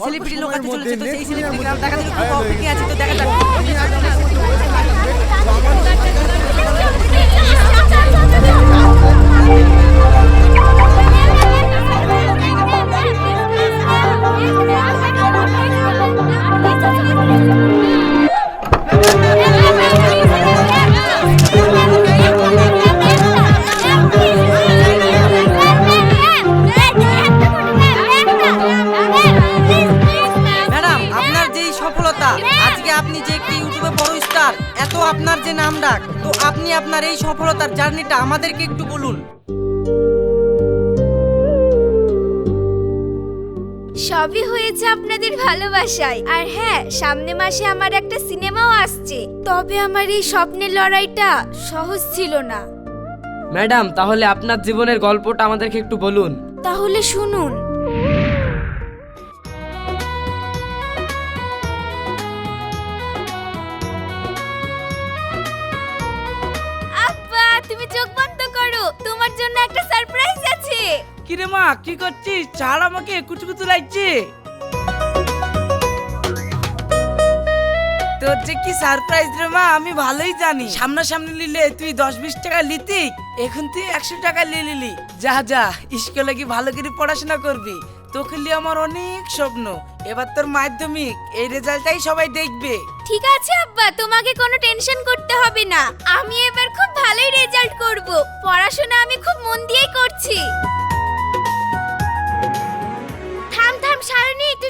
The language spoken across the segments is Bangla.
সেলিব্রিটি লোক আছে চলেছে তো সেই সেলিব্রিটি দেখা দিল খুব অপেক্ষা আছে তো দেখা যাক। ম্যাডাম এত আপনার যে নাম ডাক তো আপনি আপনার এই সফলতার জার্নিটা আমাদেরকে একটু বলুন। সবই হয়েছে আপনাদের ভালোবাসায়। আর হ্যাঁ সামনে মাসে আমার একটা সিনেমাও আসছে। তবে আমার এই স্বপ্নের লড়াইটা সহজ ছিল না। ম্যাডাম তাহলে আপনার জীবনের গল্পটা আমাদেরকে একটু বলুন। তাহলে শুনুন। একটা সারপ্রাইজ আছে। কিরে মা, কি করছিস? ছাড় আমাকে, কুচু কুচু লাগছে। তোর যে কি সারপ্রাইজ রে মা, আমি ভালোই জানি। সামনাসামনি নিলে তুই দশ বিশ টাকা লিতি এখন তুই একশো টাকা লিলি যা যা স্কুলে কি ভালো করে পড়াশোনা করবি? তোকে আমার অনেক স্বপ্ন। এবার তোর মাধ্যমিক, এই রেজাল্টটাই সবাই দেখবে। ঠিক আছে আব্বা, তোমাকে কোনো টেনশন করতে হবে না। আমি এবার খুব ভালোই রেজাল্ট করব। পড়াশোনা আমি খুব মন দিয়েই করছি। থাম থাম সারনি তুই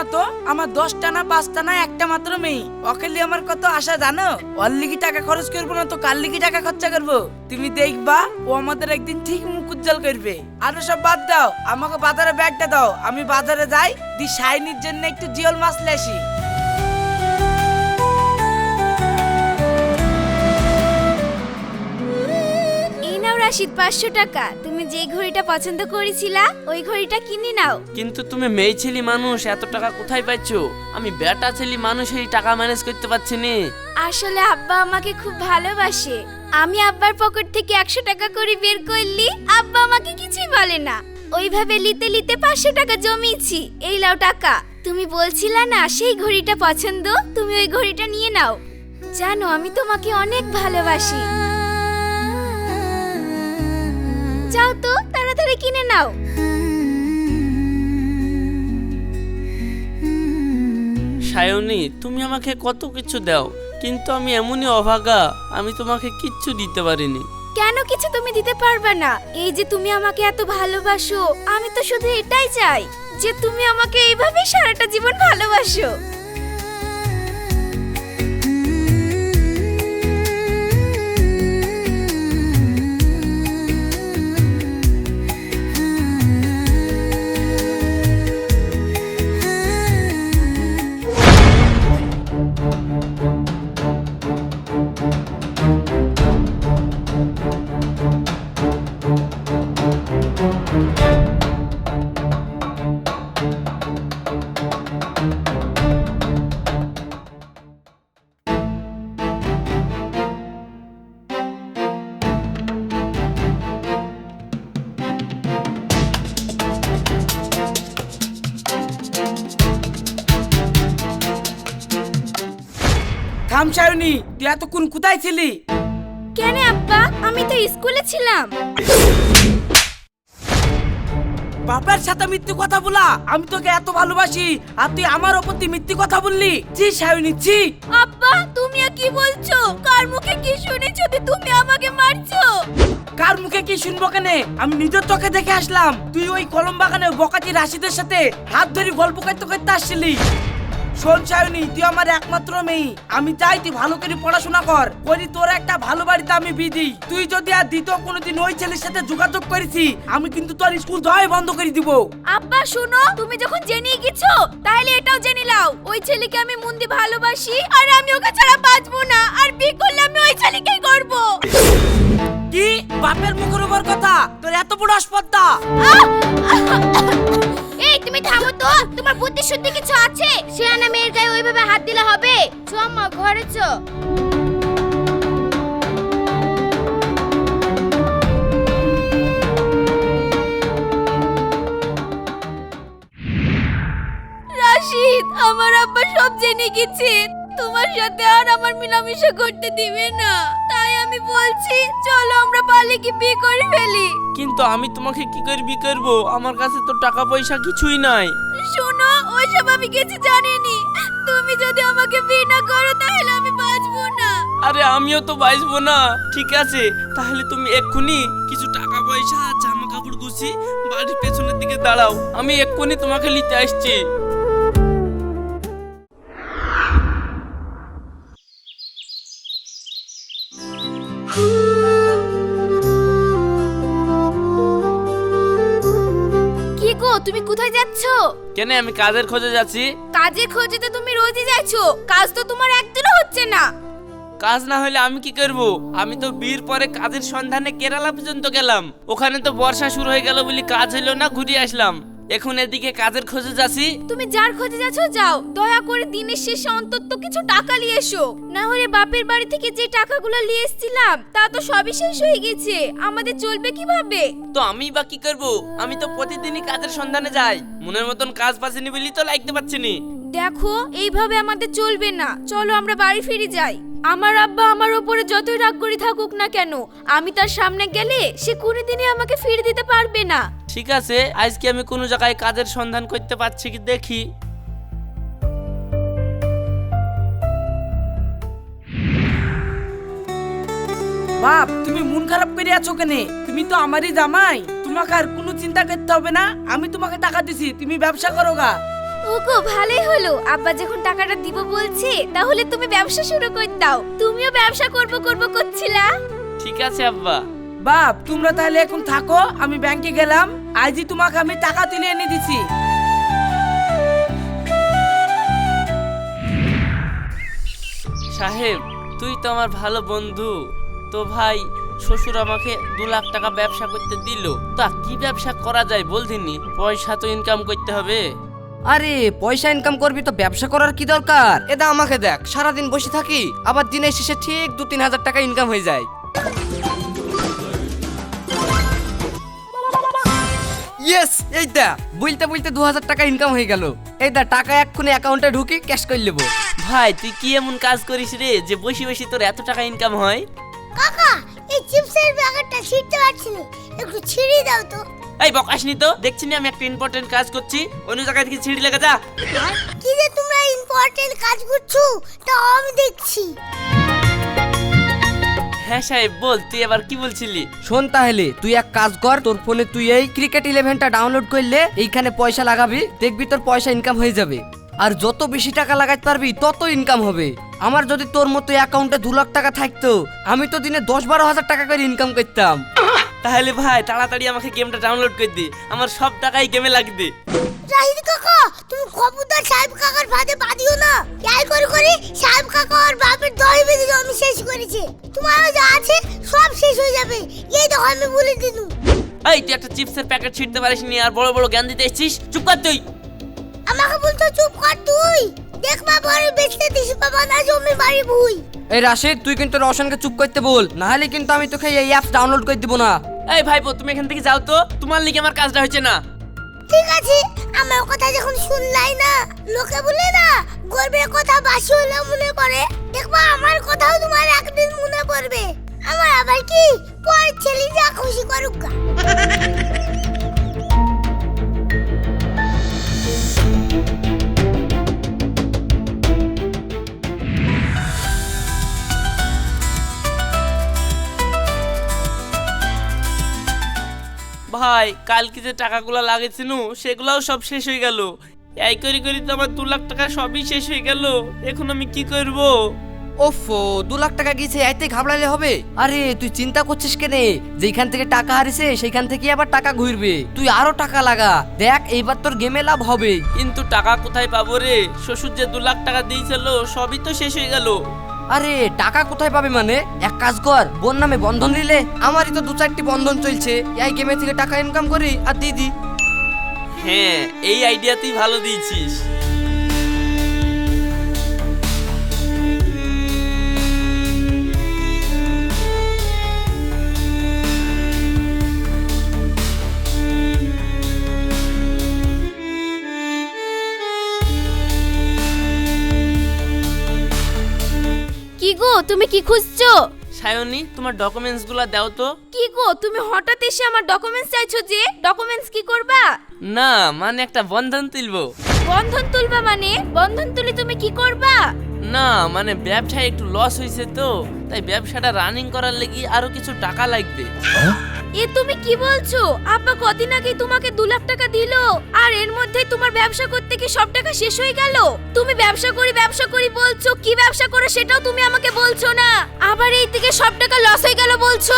তুমি না তো? আমার দশটা না পাঁচটা না একটা মাত্র মেয়ে। অকেলি আমার কত আশা জানো? ওর লিগি টাকা খরচ করব না তো কার লিগি টাকা খরচা করব? তুমি দেখবা, ও আমাদের একদিন ঠিক মুখ উজ্জ্বল করবে। আর সব বাদ দাও, আমাকে বাজারে ব্যাগটা দাও। আমি বাজারে যাই, দি শাইনির জন্য একটু জিওল মাছ নিয়ে রাশিদ পাঁচশো টাকা। তুমি যে ঘড়িটা পছন্দ করেছিলা ওই ঘড়িটা কিনে নাও। কিন্তু তুমি মেয়ে ছেলে মানুষ এত টাকা কোথায় পাচ্ছ আমি বেটা ছেলে মানুষ এই টাকা ম্যানেজ করতে পারছি নি। আসলে আব্বা আমাকে খুব ভালোবাসে। আমি আব্বার পকেট থেকে একশো টাকা করে বের করলি আব্বা আমাকে কিছুই বলে না। ওইভাবে লিতে লিতে পাঁচশো টাকা জমিয়েছি। এই লাও টাকা। তুমি বলছিলা না সেই ঘড়িটা পছন্দ তুমি ওই ঘড়িটা নিয়ে নাও। জানো আমি তোমাকে অনেক ভালোবাসি। সায়নী তুমি আমাকে কত কিছু দাও, কিন্তু আমি এমনই অভাগা, আমি তোমাকে কিচ্ছু দিতে পারিনি। কেন কিছু তুমি দিতে পারবে না? এই যে তুমি আমাকে এত ভালোবাসো, আমি তো শুধু এটাই চাই যে তুমি আমাকে এইভাবেই সারাটা জীবন ভালোবাসো। থাম শায়নি তুই এতক্ষণ কোথায় ছিলি? কেন আব্বা? আমি তো স্কুলে ছিলাম। বাপের সাথে মিথ্যে কথা বলা আমি তোকে এত ভালোবাসি আর তুই আমার মিথ্যে কথা বললি? শায়নি ছি। আব্বা তুমিও কি বলছো? কার মুখে কি শুনেছো যে তুমি আমাকে মারছো? কার মুখে কি শুনব কেনে? আমি নিজের চোখে দেখে আসলাম তুই ওই কলম বাগানে বকাতি রাশিদের সাথে হাত ধরে গল্প করতে করতে আসছিলি। শোন তুই আমার একমাত্র মেয়ে। আমি চাই তুই ভালো করে পড়াশোনা কর, করি তোর একটা ভালো বাড়িতে আমি বিধি। তুই যদি আর দ্বিতীয় কোনোদিন ওই ছেলের সাথে যোগাযোগ করেছি, আমি কিন্তু তোর স্কুল যাওয়াই বন্ধ করে দিব। আব্বা, শুনো, তুমি যখন জেনে গেছো তাহলে এটাও জেনে নাও। ওই ছেলেকে আমি মন্দি ভালোবাসি, আর আমি ওকে ছাড়া বাঁচবো না, আর বিয়ে করলে আমি ওই ছেলেকেই করব কি? বাপের মুখের উপর কথা? তোর এত বড় আসপদ্দা! এই, তুমি থামো তো। তোমার বুদ্ধি শুদ্ধি কিছু আছে? আনা মেয়ের গায়ে ওইভাবে হাত দিলে হবে? চ ঘরে চ। রাশিদ, আমার আব্বা সব জেনে গেছে। তোমার সাথে আর আমার মিলামিশা করতে দিবে না। আমি বলছি চলো আমরা পালে কি বিয়ে করে ফেলি। কিন্তু আমি তোমাকে কি করে বি করব? আমার কাছে তো টাকা পয়সা কিছুই নাই। শোনো ওইসব আমি কিছু জানিনি। তুমি যদি আমাকে বিয়ে না করো তাহলে আমি বাঁচবো না। আরে আমিও তো বাঁচবো না। ঠিক আছে তাহলে তুমি এক্ষুনি কিছু টাকা পয়সা জামা কাপড় গুছি বাড়ির পেছনের দিকে দাঁড়াও। আমি এক্ষুনি তোমাকে নিতে আসছি। তুমি কোথায় যাচ্ছ? কেন আমি কাজের খোঁজে যাচ্ছি। কাজের খোঁজে তো তুমি রোজই যাচ্ছ কাজ তো তোমার একদিনও হচ্ছে না। কাজ না হলে আমি কি করব? আমি তো বিয়ের পরে কাজের সন্ধানে কেরালা পর্যন্ত গেলাম। ওখানে তো বর্ষা শুরু হয়ে গেল বলে কাজ হলো না ঘুরে আসলাম। এখন এদিকে কাজের খোঁজে যাচ্ছি। তুমি যার খোঁজে যাচ্ছ যাও। দয়া করে দিনের শেষে অন্তত কিছু টাকা নিয়ে এসো। না হলে বাপের বাড়ি থেকে যে টাকাগুলো নিয়ে এসেছিলাম তা তো সবই শেষ হয়ে গেছে। আমাদের চলবে কীভাবে? তো আমি বা কি করব? আমি তো প্রতিদিনই কাজের সন্ধানে যাই। মনের মতন কাজ পাচ্ছিনি বলি তো লাগতে পারছি নি। দেখো এইভাবে আমাদের চলবে না। চলো আমরা বাড়ি ফিরে যাই। আমার আব্বা আমার উপরে যতই রাগ করে থাকুক না কেন আমি তার সামনে গেলে সে কোনোদিনই আমাকে ফিরে দিতে পারবে না। ঠিক আছে আজকে আমি কোনো জায়গায় কাজের সন্ধান করতে পারছি কি দেখি। বাপ তুমি মন খারাপ করে আছো কেনে? তুমি তো আমারই জামাই। তোমাকে আর কোনো চিন্তা করতে হবে না। আমি তোমাকে টাকা দিছি তুমি ব্যবসা করো গা। ওগো ভালোই হলো। আব্বা যখন টাকাটা দিব বলছে তাহলে তুমি ব্যবসা শুরু করে দাও। তুমিও ব্যবসা করব করব করছিলা। ঠিক আছে আব্বা। বাপ তোমরা তাহলে এখন থাকো আমি ব্যাংকে গেলাম। আজই তোমাকে আমি টাকা তুলে এনে দিছি। সাহেব তুই তো আমার ভালো বন্ধু। তো ভাই শ্বশুর আমাকে দু লাখ টাকা ব্যবসা করতে দিল। তা কি ব্যবসা করা যায় বলদিনি পয়সা তো ইনকাম করতে হবে। আরে পয়সা ইনকাম করবি তো ব্যবসা করার কি দরকার? এটা আমাকে দেখ সারাদিন বসে থাকি আবার দিনের শেষে ঠিক দু তিন হাজার টাকা ইনকাম হয়ে যায়। ইয়েস এইটা বলতে বলতে দু হাজার টাকা ইনকাম হয়ে গেল। এইটা টাকা এক্ষুনি অ্যাকাউন্টে ঢুকি ক্যাশ করে নেব। ভাই তুই কি এমন কাজ করিস রে যে বসে বসে তোর এত টাকা ইনকাম হয়? কাকা এই চিপসের প্যাকেটটা ছিঁড়তে পারছি না। একটু ছিঁড়ে দাও তো। এই বকাসনি তো দেখছি না আমি একটা ইম্পর্টেন্ট কাজ করছি। অন্য জায়গায় থেকে ছিঁড়ি লেগে যা। কি যে তোমরা ইম্পর্টেন্ট কাজ করছ তা আমি দেখছি। হ্যাঁ সাহেব বল তুই এবার কি বলছিলি? শোন তাহলে তুই এক কাজ কর তোর ফোনে তুই এই ক্রিকেট ইলেভেনটা ডাউনলোড করলে এইখানে পয়সা লাগাবি দেখবি তোর পয়সা ইনকাম হয়ে যাবে। আর যত বেশি টাকা লাগাতে পারবি তত ইনকাম হবে। আমার যদি তোর মতো অ্যাকাউন্টে দু লাখ টাকা থাকতো আমি তো দিনে দশ বারো হাজার টাকা করে ইনকাম করতাম। তাহলে ভাই তাড়াতাড়ি আমাকে গেমটা ডাউনলোড করে দি। আমার সব টাকাই গেমে লাগবে। রাহিদ কাকা তুমি খবরদার সাহেব কাকার ফাঁদে বাদিও না। যাই করে করে সাহেব কাকা আর বাপের দশ বেঁধে আমি শেষ করেছি। তোমার যা আছে সব শেষ হয়ে যাবে। এই দেখো আমি বলে দিলু এই তুই একটা চিপসের প্যাকেট ছিঁড়তে পারিস নি আর বড় বড় জ্ঞান দিতে এসছিস? চুপ কর তুই। আমাকে বলতো চুপ কর তুই। দেখ মা বড় বেচতে দিস বাবা না জমি বাড়ি ভুই এই রাশেদ তুই কিন্তু রোশনকে চুপ করতে বল না হলে কিন্তু আমি তোকে এই অ্যাপস ডাউনলোড করে দিব না। এই ভাইপো তুমি এখান থেকে যাও তো তোমার লিগে আমার কাজটা হচ্ছে না। ঠিক আছে আমার কথা যখন শুনলাই না লোকে বলে না গর্বের কথা বাসি হলে মনে পড়ে দেখবা আমার কথাও তোমার একদিন মনে পড়বে। আমার আবার কি পর ছেলে যা খুশি করুক ভাই কালকে যে টাকাগুলো লাগেছিল সেগুলাও সব শেষ হয়ে গেল। এই করি করি তো আমার দু লাখ টাকা সবই শেষ হয়ে গেল। এখন আমি কি করব? ওফো দু লাখ টাকা গিয়েছে এতে ঘাবড়ালে হবে। আরে তুই চিন্তা করছিস কেনে? যেখান থেকে টাকা হারিছে সেখান থেকে আবার টাকা ঘুরবে। তুই আরও টাকা লাগা। দেখ এইবার তোর গেমে লাভ হবে। কিন্তু টাকা কোথায় পাবো রে? শ্বশুর যে দু লাখ টাকা দিয়েছিল সবই তো শেষ হয়ে গেল। আরে, টাকা কোথায় পাবে মানে? এক কাজ কর, বোন নামে বন্ধন নিলে আমারই তো দু চারটি বন্ধন চলছে। এই গেমে থেকে টাকা ইনকাম করি আর দিদি হ্যাঁ এই আইডিয়াতেই ভালো দিয়েছিস। গো তুমি কি খুঁজছো? সায়নী তোমার ডকুমেন্টসগুলো দাও তো। কি গো তুমি হঠাৎ এসে আমার ডকুমেন্টস চাইছো যে ডকুমেন্টস কি করবা? না মানে একটা বন্ধন তুলবো। বন্ধন তুলবা মানে? বন্ধন তুলি তুমি কি করবা? না মানে ব্যবসায় একটু লস হয়েছে তো তাই ব্যবসাটা রানিং করার লেগে আরও কিছু টাকা লাগবে। এ তুমি কি বলছো? আব্বা কদিন আগে তোমাকে দু লাখ টাকা দিলো আর এর মধ্যে তোমার ব্যবসা করতে কি সব টাকা শেষ হয়ে গেল? তুমি ব্যবসা করি ব্যবসা করি বলছো কি ব্যবসা করো সেটাও তুমি আমাকে বলছো না। আবার এই দিকে সব টাকা লস হয়ে গেল বলছো?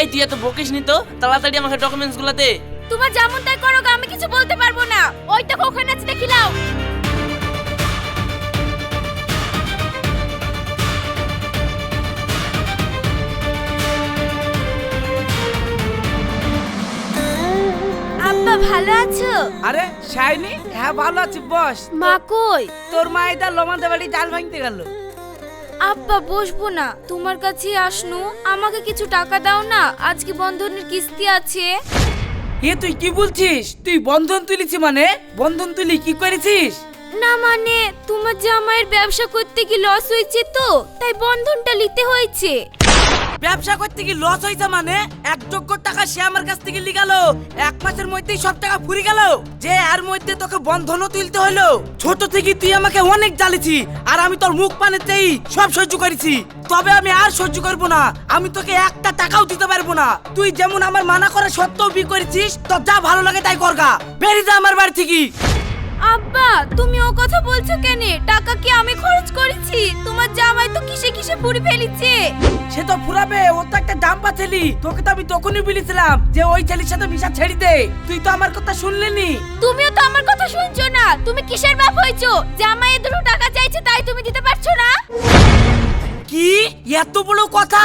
এই তুই এত বকিস নি তো তাড়াতাড়ি আমাকে ডকুমেন্টসগুলো দে। তোমার যেমন তাই করো আমি কিছু বলতে পারব না। ওই টাকা ওখানে আছে দেখি ভালো আছো? আরে শাইনি? হ্যাঁ ভালো আছি বস। মা কই? তোর মা এটা লোমাদের বাড়ি জাল ভাঙতে গেল। আব্বা বসবো না। তোমার কাছে আসনু। আমাকে কিছু টাকা দাও না? আজকে বন্ধনের কিস্তি আছে। এ তুই কি বলছিস? তুই বন্ধন তুলিছি মানে? বন্ধন তুলি কি করেছিস? না মানে তোমার জামাইয়ের ব্যবসা করতে কি লস হয়েছে তো? তাই বন্ধনটা নিতে হয়েছে। ব্যবসা করতে কি লস হয়েছে মানে? এক যোগ্য টাকা সে আমার কাছ থেকে লিগালো এক মাসের মধ্যেই সব টাকা ফুরি গেল। যে এর মধ্যে তোকে বন্ধনও তুলতে হলো। ছোট থেকে তুই আমাকে অনেক জ্বালিছি, আর আমি তোর মুখ পানেতেই সব সহ্য করেছি। তবে আমি আর সহ্য করব না। আমি তোকে একটা টাকাও দিতে পারব না। তুই যেমন আমার মানা করে সত্ত্বেও বি করেছিস, তোর যা ভালো লাগে তাই করগা। বেরিয়ে যা আমার বাড়ি থেকে। আব্বা তুমি ও কথা বলছো কেন? টাকা কি আমি খরচ করেছি? তোমার জামাই তো কিসে কিসে পুরি ফেলিছে? সে তো ফুরাবে ও তো একটা দাম্পা ছেলি। তোকে তো আমি তখনই বলেছিলাম যে ওই ছেলের সাথে মিশা ছেড়ে দে। তুই তো আমার কথা শুনলেনি। তুমিও তো আমার কথা শুনছো না। তুমি কিসের বাপ হইছো জামাই দুটো টাকা চাইছে তাই তুমি দিতে পারছ না? কি? এত বড় কথা?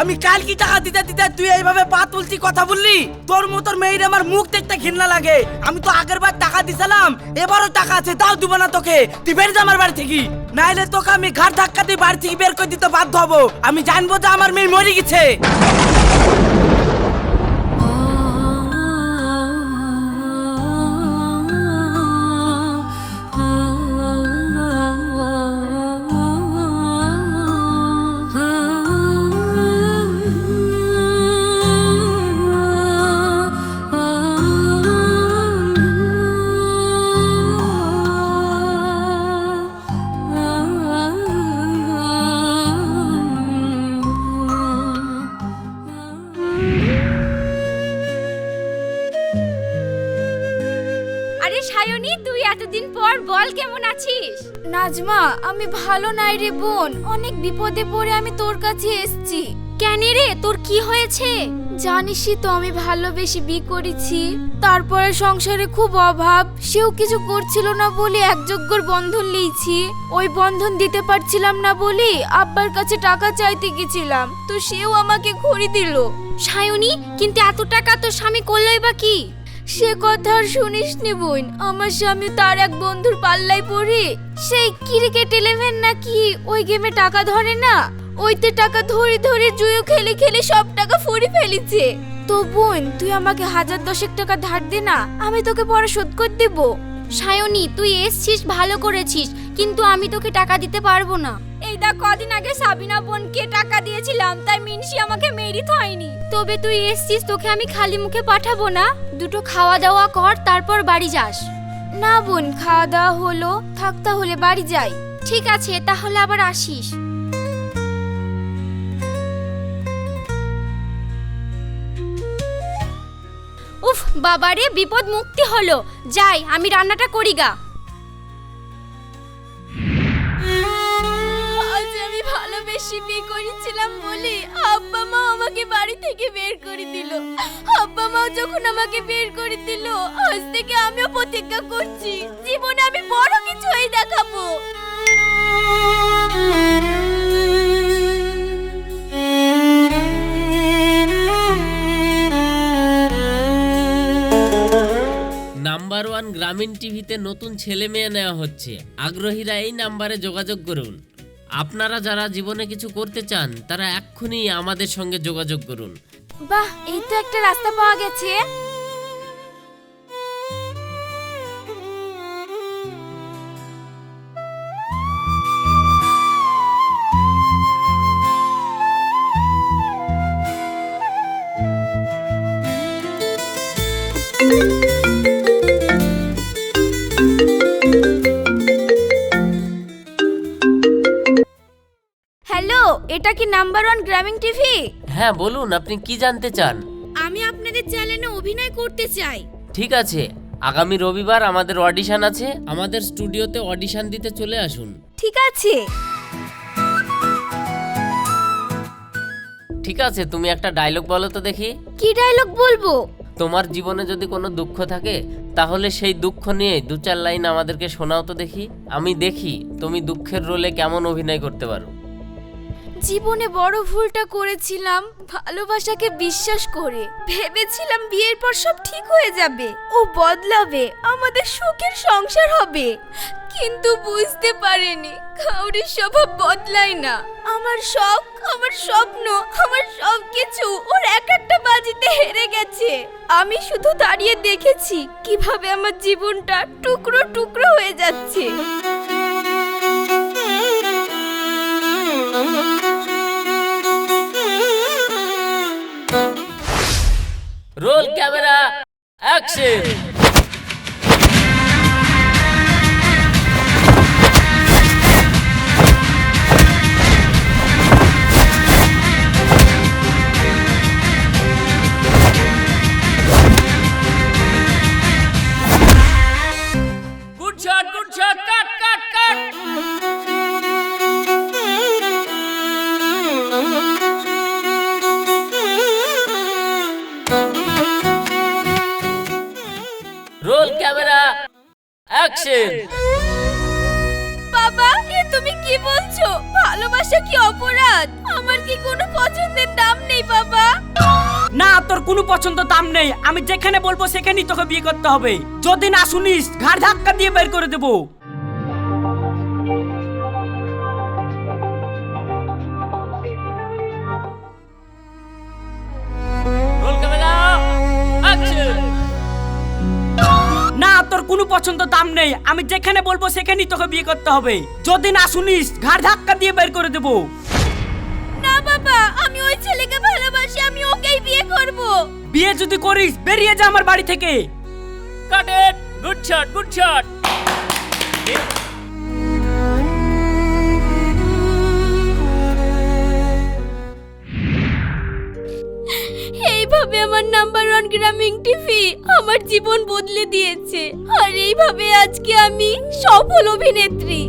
আমি কাল কি টাকা দিতে দিতে তুই এইভাবে পা তুলছি কথা বললি? তোর মতোর মেয়ের আমার মুখ দেখতে ঘৃণা লাগে। আমি তো আগের বার টাকা দিছিলাম, এবারও টাকা আছে তাও দিব না তোকে। তুই বের যা আমার বাড়ি থেকে। নাইলে তোকে আমি ঘাট ধাক্কা দিয়ে বাড়ি থেকে বের করে দিতে বাধ্য হব। আমি জানব যে আমার মেয়ে মরে গেছে। আমি ভালো নাই রে বোন। অনেক বিপদে পড়ে আমি তোর কাছে এসেছি। কেন রে? তোর কি হয়েছে? জানিসই তো আমি ভালোবেসে বি করেছি। তারপরে সংসারে খুব অভাব। সেও কিছু করছিল না বলে একযোগ্যর বন্ধন লিয়েছি ওই বন্ধন দিতে পারছিলাম না বলে আব্বার কাছে টাকা চাইতে গেছিলাম। তো সেও আমাকে ঘড়ি দিল। সায়নী, কিন্তু এত টাকা তোর স্বামী করলোই বা কি? সে কথা আর শুনিস নি বোন। আমার স্বামী তার এক বন্ধুর পাল্লায় পড়ি। সেই ক্রিকেট ইলেভেন নাকি ওই গেমে টাকা ধরে না? ওইতে টাকা ধরে ধরে জুয়ো খেলে খেলে সব টাকা ফুরি ফেলেছে। তো বোন, তুই আমাকে হাজার দশেক টাকা ধার দে না। আমি তোকে পরে শোধ করে দেব। সায়নী তুই এসছিস ভালো করেছিস কিন্তু আমি তোকে টাকা দিতে পারব না। এই দা কদিন আগে সাবিনা বোনকে টাকা দিয়েছিলাম তাই মিনসি আমাকে মেরিত হয়নি। তবে তুই এসছিস তোকে আমি খালি মুখে পাঠাবো না। দুটো খাওয়া দাওয়া কর তারপর বাড়ি যাস। না বোন খাওয়া দাওয়া হলো থাক তাহলে বাড়ি যাই। ঠিক আছে তাহলে আবার আসিস। বাবারে বিপদ মুক্তি হলো। যাই, আমি রান্নাটা করি গা। আজ আমি ভালোবেসে বিয়ে করেছিলাম বলে আব্বা মা আমাকে বাড়ি থেকে বের করে দিল। আব্বা মা যখন আমাকে বের করে দিল, আজ থেকে আমিও প্রতিজ্ঞা করছি, জীবনে আমি বড় কিছু হয়ে দেখাবো। গ্রামীণ টিভিতে নতুন ছেলে মেয়ে নেওয়া হচ্ছে। আগ্রহীরা এই নাম্বারে যোগাযোগ করুন। আপনারা যারা জীবনে কিছু করতে চান, তারা এক্ষুনি আমাদের সঙ্গে যোগাযোগ করুন। বাহ, এই তো একটা রাস্তা পাওয়া গেছে। এটা কি নাম্বার ওয়ান গ্রামীণ টিভি হ্যাঁ বলুন আপনি কি জানতে চান? আমি আপনাদের চ্যানেলে অভিনয় করতে চাই। ঠিক আছে আগামী রবিবার আমাদের অডিশন আছে। আমাদের স্টুডিওতে অডিশন দিতে চলে আসুন। ঠিক আছে। ঠিক আছে তুমি একটা ডায়লগ বলো তো দেখি। কি ডায়লগ বলব? তোমার জীবনে যদি কোনো দুঃখ থাকে তাহলে সেই দুঃখ নিয়ে দু চার লাইন আমাদেরকে শোনাও তো দেখি। আমি দেখি তুমি দুঃখের রোলে কেমন অভিনয় করতে পারো। জীবনে বড় ভুলটা করেছিলাম, ভালোবাসাকে বিশ্বাস করে। ভেবেছিলাম বিয়ের পর সব ঠিক হয়ে যাবে, ও বদলাবে, আমাদের সুখের সংসার হবে। কিন্তু বুঝতে পারিনি, কাউরির স্বভাব বদলায় না। আমার শখ, আমার স্বপ্ন, আমার সব কিছু ওর এক একটা বাজিতে হেরে গেছে। আমি শুধু দাঁড়িয়ে দেখেছি কীভাবে আমার জীবনটা টুকরো টুকরো হয়ে যাচ্ছে। রোল ক্যামেরা অ্যাকশন আমি যেখানে বলব সেখানেই তোকে বিয়ে করতে হবে। যদি না শুনিস ঘাড় ধাক্কা দিয়ে বের করে দেবো। রোল না তোর কোনো পছন্দ দাম নেই। আমি যেখানে বলব সেখানেই তোকে বিয়ে করতে হবে। যদি না শুনিস ঘাড় ধাক্কা দিয়ে বের করে দেবো। না বাবা আমি ওই ছেলেকে ভালোবাসি। আমি ওকেই বিয়ে করব। বিয়ে যদি করিস বেরিয়ে যা আমার বাড়ি থেকে। Cut it good shot good shot এইভাবে আমার নাম্বার ওয়ান গ্রামীণ টিভি আমার জীবন বদলে দিয়েছে। আর এইভাবে আজকে আমি সফল অভিনেত্রী।